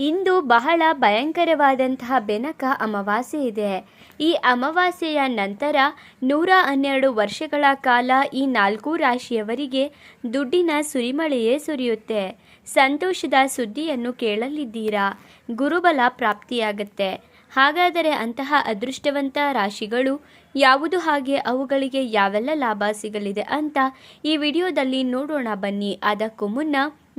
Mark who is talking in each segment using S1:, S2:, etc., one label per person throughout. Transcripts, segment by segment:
S1: ಇಂದು ಬಹಳ ಭಯಂಕರವಾದಂತಹ ಬೆನಕ ಅಮಾವಾಸ್ಯೆ ಇದೆ. ಈ ಅಮಾವಾಸ್ಯೆಯ ನಂತರ ನೂರ ಹನ್ನೆರಡು ವರ್ಷಗಳ ಕಾಲ ಈ ನಾಲ್ಕು ರಾಶಿಯವರಿಗೆ ದುಡ್ಡಿನ ಸುರಿಮಳೆಯೇ ಸುರಿಯುತ್ತೆ. ಸಂತೋಷದ ಸುದ್ದಿಯನ್ನು ಕೇಳಲಿದ್ದೀರಾ? ಗುರುಬಲ ಪ್ರಾಪ್ತಿಯಾಗತ್ತೆ. ಹಾಗಾದರೆ ಅಂತಹ ಅದೃಷ್ಟವಂತ ರಾಶಿಗಳು ಯಾವುದು ಹಾಗೆ ಅವುಗಳಿಗೆ ಯಾವೆಲ್ಲ ಲಾಭ ಸಿಗಲಿದೆ ಅಂತ ಈ ವಿಡಿಯೋದಲ್ಲಿ ನೋಡೋಣ ಬನ್ನಿ. ಅದಕ್ಕೂ ಮುನ್ನ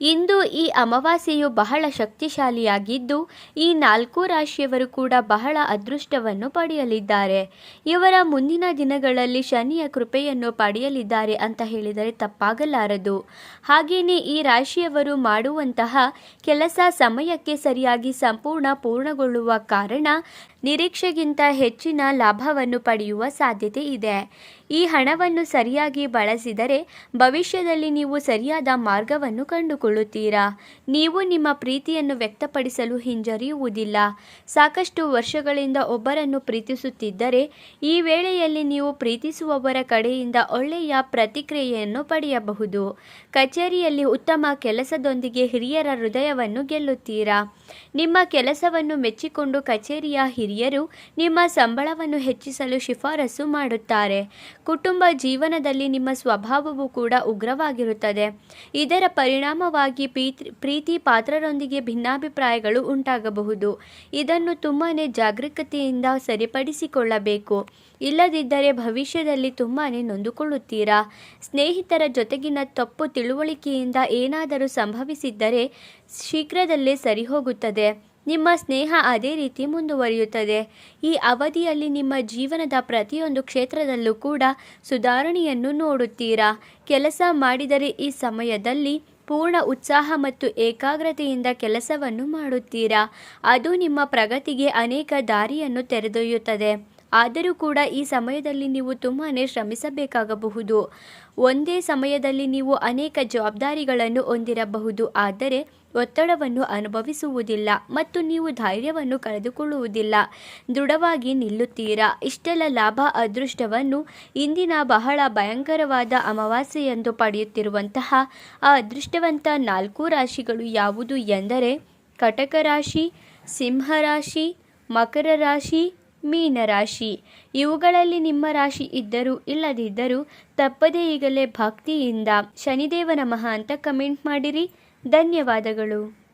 S1: ಇಂದು ಈ ಅಮಾವಾಸ್ಯೆಯು ಬಹಳ ಶಕ್ತಿಶಾಲಿಯಾಗಿದ್ದು, ಈ ನಾಲ್ಕು ರಾಶಿಯವರು ಕೂಡ ಬಹಳ ಅದೃಷ್ಟವನ್ನು ಪಡೆಯಲಿದ್ದಾರೆ. ಇವರ ಮುಂದಿನ ದಿನಗಳಲ್ಲಿ ಶನಿಯ ಕೃಪೆಯನ್ನು ಪಡೆಯಲಿದ್ದಾರೆ ಅಂತ ಹೇಳಿದರೆ ತಪ್ಪಾಗಲಾರದು. ಹಾಗೆಯೇ ಈ ರಾಶಿಯವರು ಮಾಡುವಂತಹ ಕೆಲಸ ಸಮಯಕ್ಕೆ ಸರಿಯಾಗಿ ಸಂಪೂರ್ಣ ಪೂರ್ಣಗೊಳ್ಳುವ ಕಾರಣ ನಿರೀಕ್ಷೆಗಿಂತ ಹೆಚ್ಚಿನ ಲಾಭವನ್ನು ಪಡೆಯುವ ಸಾಧ್ಯತೆ ಇದೆ. ಈ ಹಣವನ್ನು ಸರಿಯಾಗಿ ಬಳಸಿದರೆ ಭವಿಷ್ಯದಲ್ಲಿ ನೀವು ಸರಿಯಾದ ಮಾರ್ಗವನ್ನು ಕಂಡುಕೊಳ್ಳುತ್ತೀರಾ? ನೀವು ನಿಮ್ಮ ಪ್ರೀತಿಯನ್ನು ವ್ಯಕ್ತಪಡಿಸಲು ಹಿಂಜರಿಯುವುದಿಲ್ಲ. ಸಾಕಷ್ಟು ವರ್ಷಗಳಿಂದ ಒಬ್ಬರನ್ನು ಪ್ರೀತಿಸುತ್ತಿದ್ದರೆ ಈ ವೇಳೆಯಲ್ಲಿ ನೀವು ಪ್ರೀತಿಸುವವರ ಕಡೆಯಿಂದ ಒಳ್ಳೆಯ ಪ್ರತಿಕ್ರಿಯೆಯನ್ನು ಪಡೆಯಬಹುದು. ಕಚೇರಿಯಲ್ಲಿ ಉತ್ತಮ ಕೆಲಸದೊಂದಿಗೆ ಹಿರಿಯರ ಹೃದಯವನ್ನು ಗೆಲ್ಲುತ್ತೀರಾ? ನಿಮ್ಮ ಕೆಲಸವನ್ನು ಮೆಚ್ಚಿಕೊಂಡು ಕಚೇರಿಯ ಹಿರಿಯರು ನಿಮ್ಮ ಸಂಬಳವನ್ನು ಹೆಚ್ಚಿಸಲು ಶಿಫಾರಸು ಮಾಡುತ್ತಾರೆ. ಕುಟುಂಬ ಜೀವನದಲ್ಲಿ ನಿಮ್ಮ ಸ್ವಭಾವವು ಕೂಡ ಉಗ್ರವಾಗಿರುತ್ತದೆ. ಇದರ ಪರಿಣಾಮವಾಗಿ ಪ್ರೀತಿ ಪ್ರೀತಿ ಪಾತ್ರರೊಂದಿಗೆ ಭಿನ್ನಾಭಿಪ್ರಾಯಗಳು ಉಂಟಾಗಬಹುದು. ಇದನ್ನು ತುಂಬಾ ಜಾಗರೂಕತೆಯಿಂದ ಸರಿಪಡಿಸಿಕೊಳ್ಳಬೇಕು. ಇಲ್ಲದಿದ್ದರೆ ಭವಿಷ್ಯದಲ್ಲಿ ತುಂಬಾ ನೊಂದುಕೊಳ್ಳುತ್ತೀರಾ? ಸ್ನೇಹಿತರ ಜೊತೆಗಿನ ತಪ್ಪು ತಿಳುವಳಿಕೆಯಿಂದ ಏನಾದರೂ ಸಂಭವಿಸಿದ್ದರೆ ಶೀಘ್ರದಲ್ಲೇ ಸರಿಹೋಗುತ್ತದೆ. ನಿಮ್ಮ ಸ್ನೇಹ ಅದೇ ರೀತಿ ಮುಂದುವರಿಯುತ್ತದೆ. ಈ ಅವಧಿಯಲ್ಲಿ ನಿಮ್ಮ ಜೀವನದ ಪ್ರತಿಯೊಂದು ಕ್ಷೇತ್ರದಲ್ಲೂ ಕೂಡ ಸುಧಾರಣೆಯನ್ನು ನೋಡುತ್ತೀರಾ? ಕೆಲಸ ಮಾಡಿದರೆ ಈ ಸಮಯದಲ್ಲಿ ಪೂರ್ಣ ಉತ್ಸಾಹ ಮತ್ತು ಏಕಾಗ್ರತೆಯಿಂದ ಕೆಲಸವನ್ನು ಮಾಡುತ್ತೀರಾ? ಅದು ನಿಮ್ಮ ಪ್ರಗತಿಗೆ ಅನೇಕ ದಾರಿಯನ್ನು ತೆರೆದೊಯ್ಯುತ್ತದೆ. ಆದರೂ ಕೂಡ ಈ ಸಮಯದಲ್ಲಿ ನೀವು ತುಂಬಾ ಶ್ರಮಿಸಬೇಕಾಗಬಹುದು. ಒಂದೇ ಸಮಯದಲ್ಲಿ ನೀವು ಅನೇಕ ಜವಾಬ್ದಾರಿಗಳನ್ನು ಹೊಂದಿರಬಹುದು. ಆದರೆ ಒತ್ತಡವನ್ನು ಅನುಭವಿಸುವುದಿಲ್ಲ ಮತ್ತು ನೀವು ಧೈರ್ಯವನ್ನು ಕಳೆದುಕೊಳ್ಳುವುದಿಲ್ಲ. ದೃಢವಾಗಿ ನಿಲ್ಲುತ್ತೀರಾ? ಇಷ್ಟೆಲ್ಲ ಲಾಭ ಅದೃಷ್ಟವನ್ನು ಇಂದಿನ ಬಹಳ ಭಯಂಕರವಾದ ಅಮಾವಾಸ್ಯೆಯಂದು ಪಡೆಯುತ್ತಿರುವಂತಹ ಆ ಅದೃಷ್ಟವಂತ ನಾಲ್ಕು ರಾಶಿಗಳು ಯಾವುದು ಎಂದರೆ ಕಟಕ ರಾಶಿ ಸಿಂಹರಾಶಿ ಮಕರ ರಾಶಿ ಮೀನರಾಶಿ ಇವುಗಳಲ್ಲಿ ನಿಮ್ಮ ರಾಶಿ ಇದ್ದರೂ ಇಲ್ಲದಿದ್ದರೂ ತಪ್ಪದೇ ಈಗಲೇ ಭಕ್ತಿಯಿಂದ ಶನಿದೇವ ನಮಃ ಅಂತ ಕಮೆಂಟ್ ಮಾಡಿರಿ. ಧನ್ಯವಾದಗಳು.